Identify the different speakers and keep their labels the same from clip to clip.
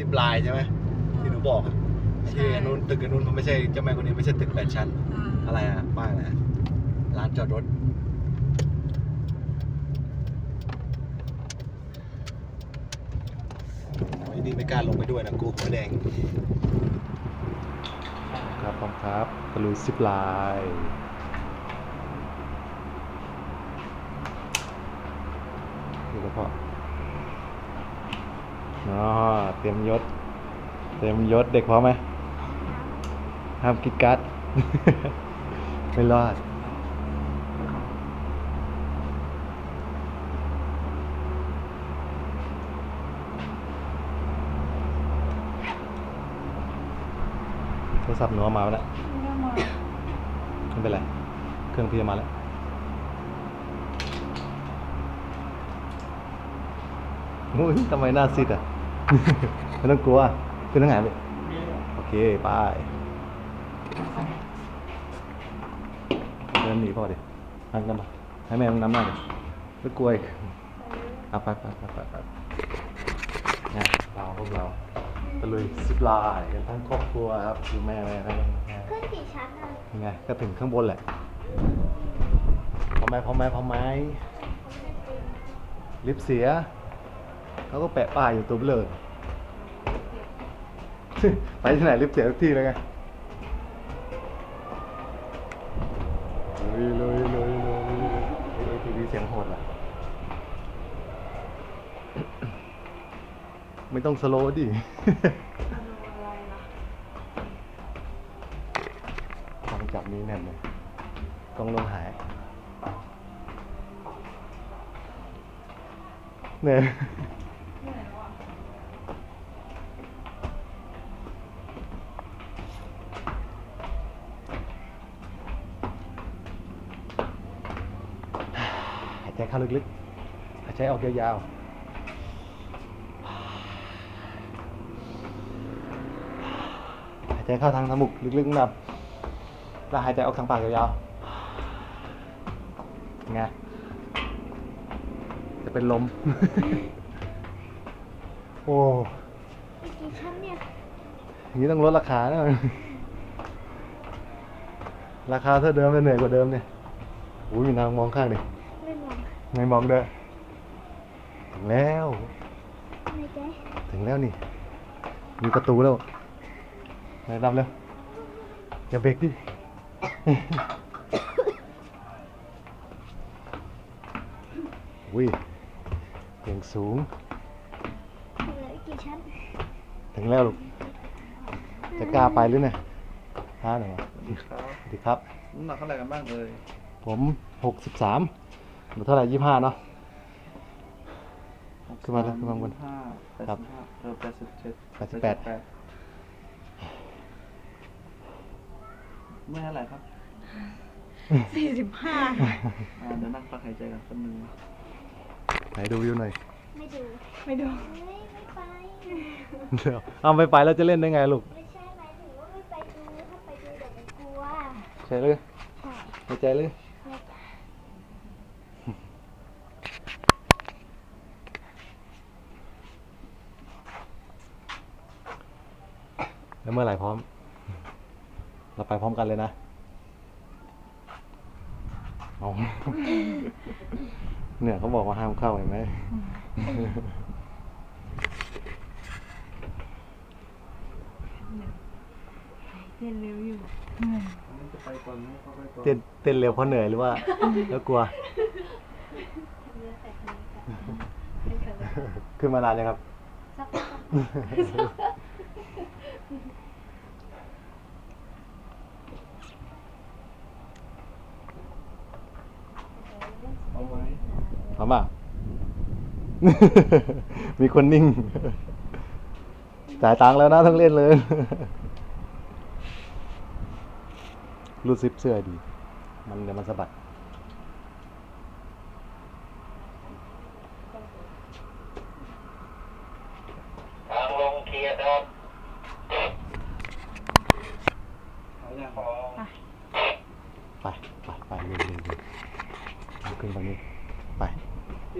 Speaker 1: ซิปไลน์ใช่ไหมที่หนูบอกอะที่อันนู้นตึกอันนู้นมันไม่ใช่เจ้าแม่คนนี้ไม่ใช่ตึกแปดชั้น อะไรอะป้ายอะไรอะร้านจอดรถไอ้นี่ไม่กล้าลงไปด้วยนะกูหัวแดง
Speaker 2: ครับพร้อมครับตะลุยซิปไลน์ดูแล้วพอ อ๋อเตรียมยศ เตรียมยศเด็กพร้อมไหมห้ามกิดกัด ไม่รอด โทรศัพท์หนูเอามาแล้วไม่เป็นไร เครื่องพี่เอามาแล้วโอ้ยทำไมหน้าซีดอะ ไม่ต้องกลัว ขึ้นทั้งไงไปโอเคไปเดินหนีพ่อดิหันกันมาให้แม่มึงนำหน้าดิไม่กลัวอีกเอาไปไปไปไปไปเนี่ยเราพวกเราตะลุยซิปไลน์กันทั้งครอบครัวครับคือแม่แม่แม่แม่
Speaker 3: ขึ้นกี่ชั้นอะ
Speaker 2: ยังไงก็ถึงข้างบนแหละพอไหมพอไหมพอไหมลิฟต์เสีย เขาก็แปะป้ายอยู่ตัวเบลอไปที่ไหนริบเสียทุกที่เลยไงลุยลุยลุยลุยลุยเอ้ยทีวีเสียงโหดล่ะ ไม่ต้องสโลว์ดิ ฟังจับนี้แน่นเลยต้องลงหาย เนี่ยหายใจเข้าลึกๆ หายใจออกยาวๆหายใจเข้าทางจมูกลึกๆนะแล้วหายใจออกทางปากยาวๆไง จะเป็นลม โอ้
Speaker 3: อีกกี่ชั้นเนี่ย
Speaker 2: อย่างนี้ต้องลดราคานะ ราคาเท่าเดิมแต่เหนื่อยกว่าเดิมเนี่ยอุ้ยนางมองข้างดิ
Speaker 3: ไม่มอง
Speaker 2: ไม่มองเด้อถึงแล้ว
Speaker 3: ในใจ
Speaker 2: ถึงแล้วนี่ มีประตูแล้วไหนดำเร็วอย่าเบรกดิ อุ้ย เสียงสูง
Speaker 3: เหลืออีกกี่ชั้น
Speaker 2: ถึงแล้วลูก จะกล้าไปหรือไงห้าหน่อยสวัสดีครับ
Speaker 1: น้ำหนักเท่าไหร่กันบ้างเลย
Speaker 2: ผมหกสิบสามหรือเท่าไหร่ยี่ห้าเนาะ ขึ้นมาแล้วขึ้นมาบน
Speaker 1: ห้า
Speaker 2: ครับ
Speaker 1: เออแปดสิบเจ็ด
Speaker 2: แปดสิบแปด
Speaker 1: เมื่อเท่าไหร่ครับ
Speaker 4: สี่สิบห้า
Speaker 1: อ่าเดี๋ยวนั่งพักหายใจกันคนหนึ่ง
Speaker 2: ไห นดูวิวหน่อย
Speaker 3: ไม่ดู
Speaker 4: ไม่ดู
Speaker 3: เฮ้ยไม่ไป
Speaker 2: เดี๋ยวเอาไม่ไปแล้วจะเล่นได้ไงลูก
Speaker 3: ไม่ใช่หมายถึงว่าไม่ไปดูถ้าไปดูเดี๋ยวมันกลัว
Speaker 2: ใช่เลย
Speaker 3: ใช่
Speaker 2: ในใจเลย
Speaker 3: ไม่ไป
Speaker 2: แล้วเมื่อไหร่พร้อม เราไปพร้อมกันเลยนะ เอาเนี่ยเขาบอกว่าห้ามเข้าเห็นไหม
Speaker 4: เต้นเร็วอยู่
Speaker 1: จะไปก่อนไหมเขาไปก่อน
Speaker 2: เต้นเต้นเร็วเพราะเหนื่อยหรือว่าแล้วกลัว ขึ้นมานานยังครับ
Speaker 3: สักพัก
Speaker 1: เอาไว้
Speaker 2: พร้อมอะ มีคนนิ่ง จ่ายตังค์แล้วนะต้องเล่นเลยรูดซิปเสื้อดี มันเดี๋ยวมันสะบัด
Speaker 5: ทางลงเคลียร์ครับ
Speaker 1: เอาอย่าง
Speaker 2: ไป ไป ไปเร็วเร็วเร็วลุกขึ้นตรงนี้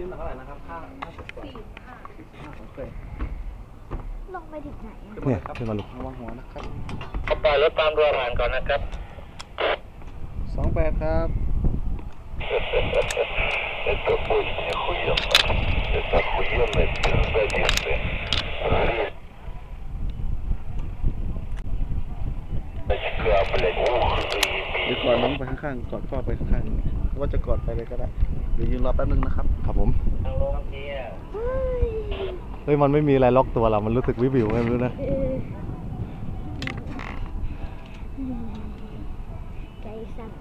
Speaker 2: ไป
Speaker 1: ที่น้ำหนักเท่าไหร่นะครับห้าห้าสิบกว่าสี่ห้าของเคย
Speaker 3: ลงไปถึงไหนอะ
Speaker 2: เนี่ยขึ้นมาลูก
Speaker 1: ระวังหัวนะครับ
Speaker 5: ปล่อยรถตามเรือผ่านก่อนนะครับ
Speaker 1: สองแปดครับ
Speaker 5: Это будет охуенно. Это охуенное пиздодействие. Очка, блядь, ух,
Speaker 1: เดี๋ยว
Speaker 5: заебись.
Speaker 1: กอดน้องไปข้างๆกอดพ่อไปข้างๆว่าจะกอดไปเลยก็ได้ เดี๋ยวยืนรอแป๊บนึงนะครับ
Speaker 2: ครับผม
Speaker 5: ทางลงเกียร์
Speaker 3: เฮ้ย
Speaker 2: เฮ้ยมันไม่มีอะไรล็อกตัวเรา มันรู้สึกวิววิวไงไม่รู้นะ
Speaker 3: เออใจสั่น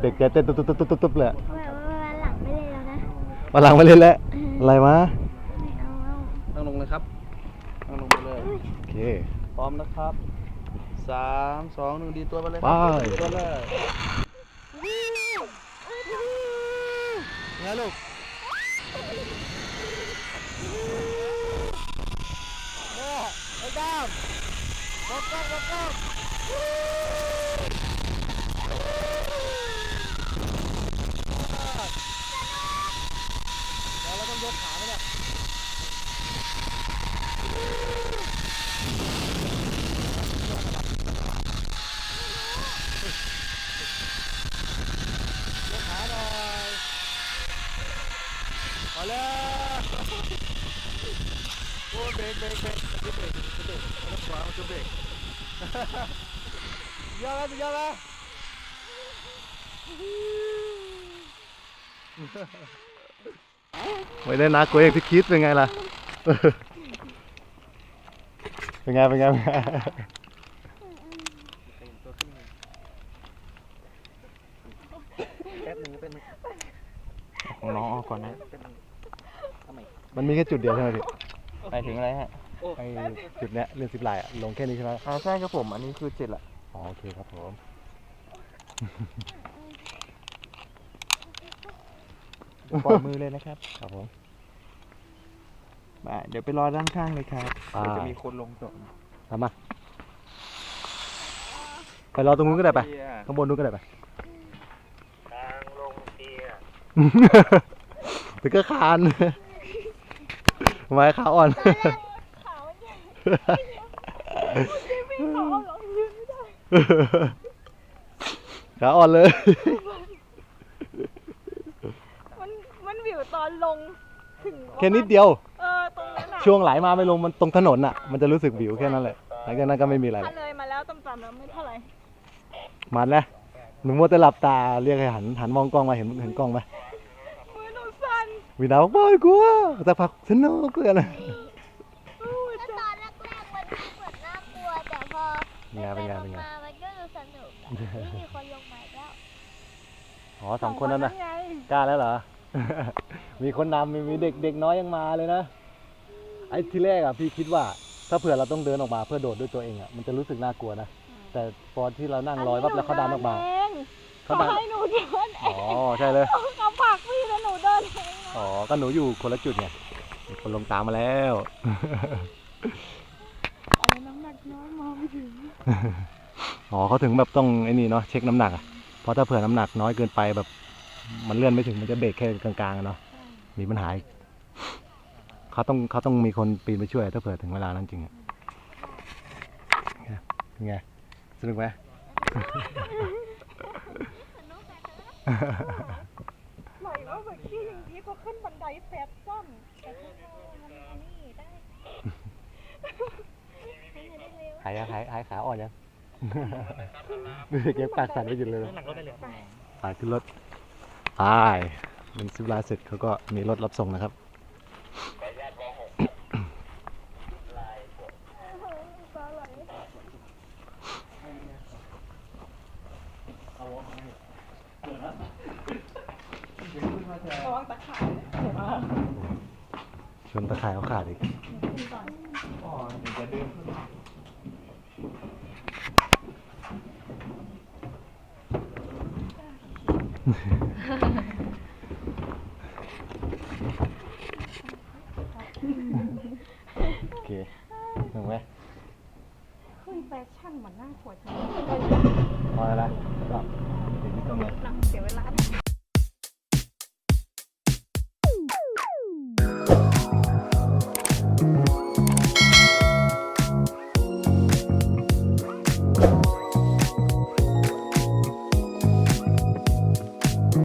Speaker 2: เด็กจะเต้นตุ๊บตุ๊บตุ๊บตุ๊บตุ๊บเลยอะ
Speaker 3: ว่าว่าวันหลังไม่เลยแล้วนะ
Speaker 2: มาหลังมาเล่นแล้ว อะไรมา
Speaker 3: ไม่เอาเอา
Speaker 1: นั่งลงเลยครับ นั่งลงไปเลย
Speaker 2: โอเค
Speaker 1: พร้อมนะครับ สามสองหนึ่งดีตัวไปเลยค
Speaker 2: ไป
Speaker 1: รัดีตัวเลยไงลูกเนี่ยไอ้ดามรถกล้องรถกล้องเดี๋ยวเราต้องยกขาไหมเนี่ยยกขาหน่อย มาแล้วโอ้เบรกเบรกเบรกเบรกเบรกเบรกแล้วขวามั
Speaker 2: ม่ได้นะกูเองที่คิดเป็นไงล่ะเป็นไงเป็นไงเป็นไง
Speaker 1: แป๊บนึงเป็น
Speaker 2: ของน้องออกก่อนนะมันมีแค่จุดเดียวใช่ไหมพี่
Speaker 1: ไปถึงอะไรฮะ
Speaker 2: ไอ้จุดเนี้ยเรื่องสิบลายอะลงแค่นี้ใช่ไหม
Speaker 1: อ่าใช่ครับผม อันนี้คือเจ็ดละ
Speaker 2: อ๋อโอเคครับผม
Speaker 1: ปล่อยมือเลยนะครับ
Speaker 2: ครับผม
Speaker 1: มาเดี๋ยวไปรอด้านข้างเลยครับ
Speaker 2: อ่า
Speaker 1: เดี๋ยวจะมีคนลงต่อ
Speaker 2: ทำมาไปรอตรงนู้นก็ได้ไปข้างบนนู้นก็ได้ไป
Speaker 5: ทางลงเกียร์
Speaker 2: ถึงก็คานทำ ไมขาอ่อน
Speaker 3: ขามันใหญ่ไม่เขาเอาหรอกยืนไม่ได้
Speaker 2: ขาอ่อนเลย
Speaker 4: มันมันวิวตอนลงถึง
Speaker 2: แค่นิดเดียว
Speaker 4: เออตรงนั้นอะ
Speaker 2: ช่วงไหลมาไม่ลงมันตรงถนนอะ มันจะรู้สึกวิวแค่นั้นแหละหลังจากนั้นก็ไม่มีอะไร
Speaker 4: ถ้าเลยมาแล้วต่ำๆแล้วไม่เท่าไหร่
Speaker 2: มันนะหนูมัวแต่หลับตาเรียกให้หันหันมองกล้องมาเห็นเห็นกล้องไหม
Speaker 4: มือหนูสั่น
Speaker 2: วินาบอกบอยกลัวสักพักสนุกเลยนะ
Speaker 3: แล้วตอนแรกๆมันเหมือนน่ากลัวแต่พอ
Speaker 2: เป็นไงเป็นไงเป็นไง
Speaker 3: มามันก็ดูสนุกอะไม่มีคนลงมาอีกแล้ว
Speaker 2: อ๋อสองคนนั้นนะ
Speaker 4: ไง
Speaker 2: กล้าแล้วเหรอ มีคนนำมีมีเด็กเด็กน้อยยังมาเลยนะ ไอ้ที่แรกอะพี่คิดว่า ถ้าเผื่อเราต้องเดินออกมาเพื่อโดดด้วยตัวเองอะมันจะรู้สึกน่ากลัวนะ แต่พอที่เรานั่งรอยปั๊บแล้วเขาดันออกมา
Speaker 4: เขา
Speaker 2: เขาดัน
Speaker 4: ให้หนูเดินเอ
Speaker 2: อ๋องใช่เลย
Speaker 4: อง
Speaker 2: อ๋อ ก็หนูอยู่คนละจุดไงมีคนลงตามมาแล้ว
Speaker 4: อันนี้น้ำหนักน้อยมองไม่ถึง
Speaker 2: อ๋อเขาถึงแบบต้องไอ้นี่เนาะเช็คน้ำหนักอะเพราะถ้าเผื่อน้ำหนักน้อยเกินไปแบบ มันเลื่อนไม่ถึงมันจะเบรกแค่กลางๆอะเนาะ มีปัญหาอีกเขาต้องเขาต้องมีคนปีนไปช่วย ถ้าเผื่อถึงเวลานั้นจริงอะเป็นไงสนุกไหม
Speaker 4: หน่ อยว่าแบบขี้อย่างนี้ก็ขึ้นบันไดแฟบซ้ำแต่ถ้ามันอันนี่ได้
Speaker 2: หายยังหายหายขาอ่อนยังดูเด็กยังปากสั่นไม่หยุดเลยปากขึ้นรถไปเป็นซิบลาเสร็จเขาก็มีรถรับส่งนะครับ
Speaker 4: วังตะข่ายนะ
Speaker 2: ชนตะข่ายเขาขาดอีกโอเคถึงไหม
Speaker 4: เฮ้ยแฟชั่นเหมือนหน้าขวด
Speaker 2: พอแล้วนะก็ถึงที่ตรงเลย
Speaker 4: หนักเสียเวลา